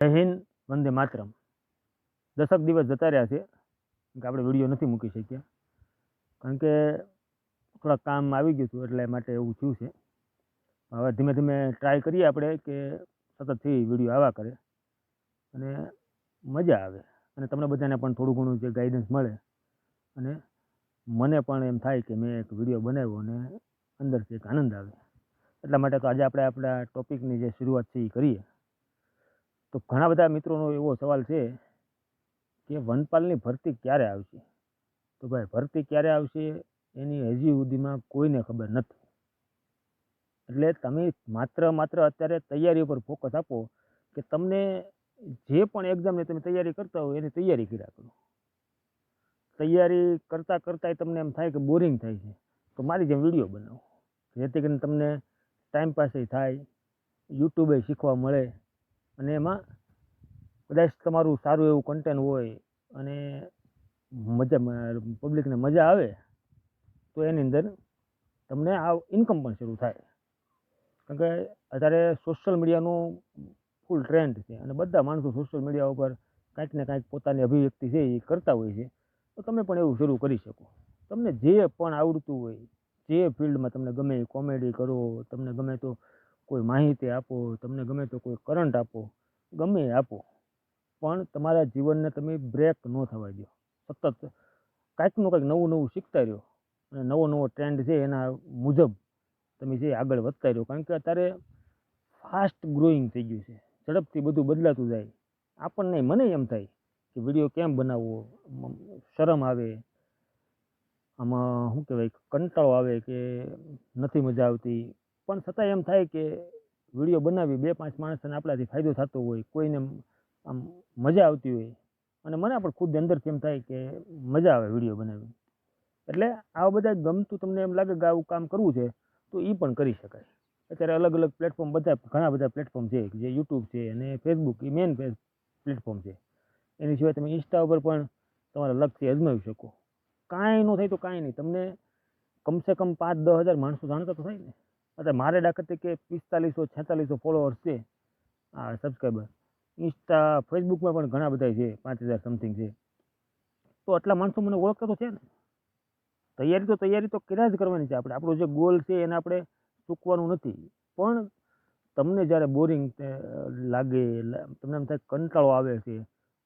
જય હિન્દ, વંદે માતરમ. દશક દિવસ જતા રહ્યા છે કે આપણે વીડિયો નથી મૂકી શક્યા. કારણ કે થોડાક કામ આવી ગયું હતું, એટલે માટે એવું થયું છે. હવે ધીમે ધીમે ટ્રાય કરીએ આપણે કે સતતથી વીડિયો આવા કરે. અને મજા આવે. અને તમને બધાને પણ થોડું ઘણું જે ગાઈડન્સ મળે. અને મને પણ એમ થાય કે મેં એક વીડિયો બનાવ્યો અને અંદરથી એક આનંદ આવે. એટલા માટે તો આજે આપણે આપણા ટોપિકની જે શરૂઆત છે એ કરીએ. તો ઘણા બધા મિત્રોનો એવો સવાલ છે કે વનપાલની ભરતી ક્યારે આવશે? તો ભાઈ, ભરતી ક્યારે આવશે એની હજી સુધીમાં કોઈને ખબર નથી. એટલે તમે માત્ર માત્ર અત્યારે તૈયારી ઉપર ફોકસ આપો કે તમને જે પણ એક્ઝામની તમે તૈયારી કરતા હો એની તૈયારી કર્યા કરો તૈયારી કરતાં કરતાંય તમને એમ થાય કે બોરિંગ થાય છે. તો મારી જેમ વીડિયો બનાવો. જેથી કરીને તમને ટાઈમ પાસે થાય યુટ્યુબે શીખવા મળે અને એમાં કદાચ તમારું સારું એવું કન્ટેન્ટ હોય અને મજા પબ્લિકને મજા આવે, તો એની અંદર તમને આ ઇન્કમ પણ શરૂ થાય. કારણ કે અત્યારે સોશિયલ મીડિયાનું ફૂલ ટ્રેન્ડ છે અને બધા માણસો સોશિયલ મીડિયા ઉપર કાંઈક ને કાંઈક પોતાની અભિવ્યક્તિ છે એ કરતા હોય છે, તો તમે પણ એવું શરૂ કરી શકો. તમને જે પણ આવડતું હોય, જે ફિલ્ડમાં તમને ગમે કોમેડી કરો, તમને ગમે તો કોઈ માહિતી આપો, તમને ગમે તો કોઈ કરંટ આપો, ગમે આપો. પણ તમારા જીવનને તમે બ્રેક ન થવા દો સતત કાંઈકનું કંઈક નવું નવું શીખતા રહ્યો. અને નવો નવો ટ્રેન્ડ છે એના મુજબ તમે જે આગળ વધતા રહ્યો. કારણ કે અત્યારે ફાસ્ટ ગ્રોઈંગ થઈ ગયું છે. ઝડપથી બધું બદલાતું જાય. આપણને મને એમ થાય કે વીડિયો કેમ બનાવવો? શરમ આવે. આમાં શું કહેવાય? કંટાળો આવે કે નથી મજા આવતી. પણ છતાંય એમ થાય કે વીડિયો બનાવી બે પાંચ માણસને આપણાથી ફાયદો થતો હોય, કોઈને આમ મજા આવતી હોય. અને મને પણ ખુદ અંદરથી એમ થાય કે મજા આવે વીડિયો બનાવી એટલે આવા બધા ગમતું તમને એમ લાગે કે આવું કામ કરવું છે, તો એ પણ કરી શકાય. અત્યારે અલગ અલગ પ્લેટફોર્મ બધા, ઘણા બધા પ્લેટફોર્મ છે, જે યુટ્યુબ છે અને ફેસબુક એ મેન પ્લેટફોર્મ છે. એની સિવાય તમે ઇન્સ્ટા ઉપર પણ તમારા લક્ષ્ય અજમાવી શકો. કાંઈ ન થાય તો કાંઈ નહીં. તમને કમસે કમ પાંચ દસ હજાર માણસો જાણતા તો થાય ને. અત્યારે મારે દાખલા તરીકે પિસ્તાલીસો છેતાલીસો ફોલોઅર્સ છે આ સબસ્ક્રાઈબર ઇન્સ્ટા ફેસબુકમાં પણ ઘણા બધા છે, પાંચ હજાર સમથિંગ છે. તો આટલા માણસો મને ઓળખતા તો છે ને? તૈયારી તો તૈયારી તો કર્યા જ કરવાની છે આપણે. આપણો જે ગોલ છે એને આપણે ચૂકવાનું નથી. પણ તમને જ્યારે બોરિંગ લાગે તમને એમ થાય કંટાળો આવે છે,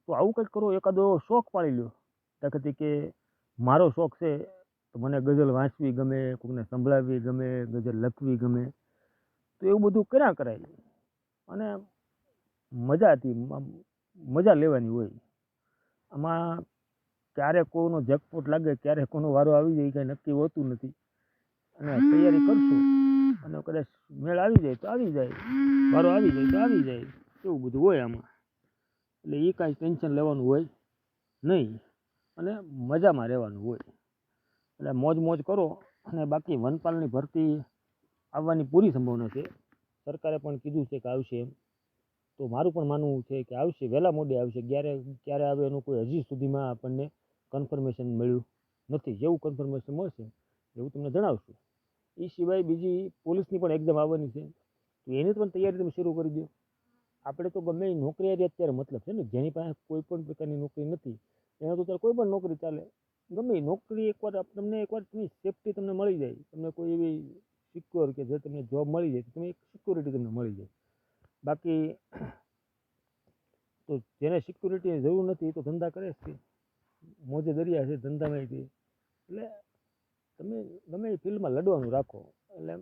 તો આવું કંઈક કરો. એકાદો શોખ પાડી લ્યો. દાખલા તરીકે મારો શોખ છે તો મને ગઝલ વાંચવી ગમે કોઈને સંભળાવવી ગમે, ગઝલ લખવી ગમે. તો એવું બધું કર્યા કરાય. અને મજાથી મજા લેવાની હોય. આમાં ક્યારે કોઈનો જેકપોટ લાગે, ક્યારે કોનો વારો આવી જાય કાંઈ નક્કી હોતું નથી. અને તૈયારી કરશું. અને કદાચ મેળ આવી જાય તો આવી જાય. વારો આવી જાય તો આવી જાય. એવું બધું હોય આમાં. એટલે એ કાંઈ ટેન્શન લેવાનું હોય નહીં. અને મજામાં રહેવાનું હોય. એટલે મોજ મોજ કરો અને બાકી વનપાલની ભરતી આવવાની પૂરી સંભાવના છે. સરકારે પણ કીધું છે કે આવશે એમ. તો મારું પણ માનવું છે કે આવશે, વહેલા મોડે આવશે. ક્યારે ક્યારે આવે એનું કોઈ હજી સુધીમાં આપણને કન્ફર્મેશન મળ્યું નથી. જેવું કન્ફર્મેશન મળશે, એવું તમને જણાવશું. એ સિવાય બીજી પોલીસની પણ એક્ઝામ આવવાની છે. તો એની પણ તૈયારી તમે શરૂ કરી દો. આપણે તો ગમે નોકરી અત્યારે મતલબ છે ને, જેની પાસે કોઈ પણ પ્રકારની નોકરી નથી. એને તો અત્યારે કોઈ પણ નોકરી ચાલે. ગમે નોકરી એકવાર તમને એકવાર તમે સેફટી તમને મળી જાય. તમને કોઈ એવી સિક્યોર કે જે તમને જોબ મળી જાય તમે એક સિક્યોરિટી તમને મળી જાય. બાકી તો જેને સિક્યુરિટીની જરૂર નથી તો ધંધા કરે જ છે. મોજે દરિયા છે ધંધામાં તે એટલે તમે ગમે એ ફિલ્ડમાં લડવાનું રાખો. એટલે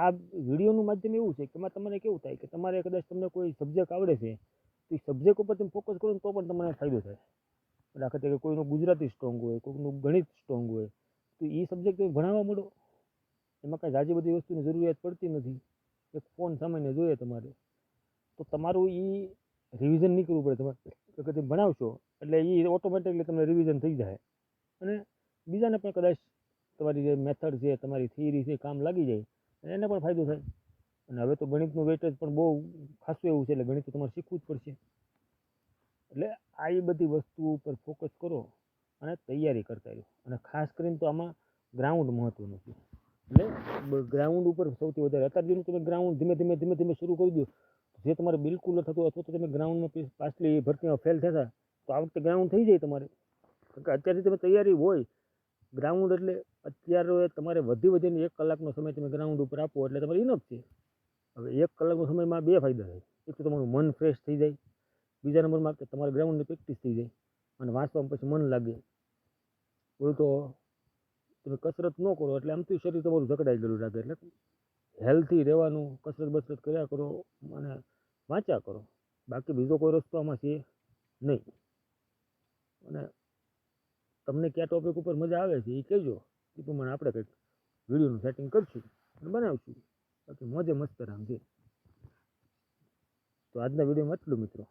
આ વિડીયોનું માધ્યમ એવું છે કે એમાં તમને કેવું થાય કે તમારે કદાચ તમને કોઈ સબ્જેક્ટ આવડે છે, તો એ સબ્જેક્ટ ઉપર તમે ફોકસ કરો તો પણ તમને ફાયદો થાય. દાખલા તરીકે કોઈનું ગુજરાતી સ્ટ્રોંગ હોય, કોઈનું ગણિત સ્ટ્રોંગ હોય, તો એ સબ્જેક્ટ તમે ભણાવવા મળો એમાં કાંઈ જાજી બધી વસ્તુની જરૂરિયાત પડતી નથી. એક ફોન સામાન્ય જોઈએ તમારે. તો તમારું એ રિવિઝન નહીં કરવું પડે તમારે. તમે ભણાવશો, એટલે એ ઓટોમેટિકલી તમને રિવિઝન થઈ જાય. અને બીજાને પણ કદાચ તમારી જે મેથડ છે, તમારી થિયરી છે, કામ લાગી જાય, અને એને પણ ફાયદો થાય. અને હવે તો ગણિતનું વેટેજ પણ બહુ ખાસું એવું છે, એટલે ગણિત તો તમારે શીખવું જ પડશે. એટલે આ એ બધી વસ્તુઓ ઉપર ફોકસ કરો અને તૈયારી કરતા રહ્યો અને ખાસ કરીને તો આમાં ગ્રાઉન્ડ મહત્ત્વનું છે એટલે ગ્રાઉન્ડ ઉપર સૌથી વધારે, અત્યાર જેનું તમે ગ્રાઉન્ડ ધીમે ધીમે ધીમે ધીમે શરૂ કરી દો, જે તમારે બિલકુલ ન થતું અથવા તો તમે ગ્રાઉન્ડમાં પાછલી ભરતીમાં ફેલ થતા, તો આ વખતે ગ્રાઉન્ડ થઈ જાય તમારે. કારણ કે અત્યારથી તમે તૈયારી હોય ગ્રાઉન્ડ એટલે અત્યારે તમારે વધી વધીને એક કલાકનો સમય તમે ગ્રાઉન્ડ ઉપર આપો એટલે તમારે ઇનફ છે. હવે એક કલાકનો સમયમાં બે ફાયદા થાય. એક તો તમારું મન ફ્રેશ થઈ જાય. બીજા નંબરમાં કે તમારે ગ્રાઉન્ડની પ્રેક્ટિસ થઈ જાય અને વાંચવામાં પછી મન લાગે. તો તમે કસરત ન કરો એટલે આમથી શરીર તમારું જકડાઈ ગયેલું લાગે. એટલે હેલ્થી રહેવાનું, કસરત બસરત કર્યા કરો અને વાંચ્યા કરો. બાકી બીજો કોઈ રસ્તો આમાં છે નહીં. અને તમને કયા ટોપિક ઉપર મજા આવે છે એ કહેજો. એ પ્રમાણે આપણે કંઈક વિડીયોનું સેટિંગ કરશું અને બનાવશું. બાકી મોજે મસ્ત રામ છે તો આજના વિડીયોમાં એટલું મિત્રો.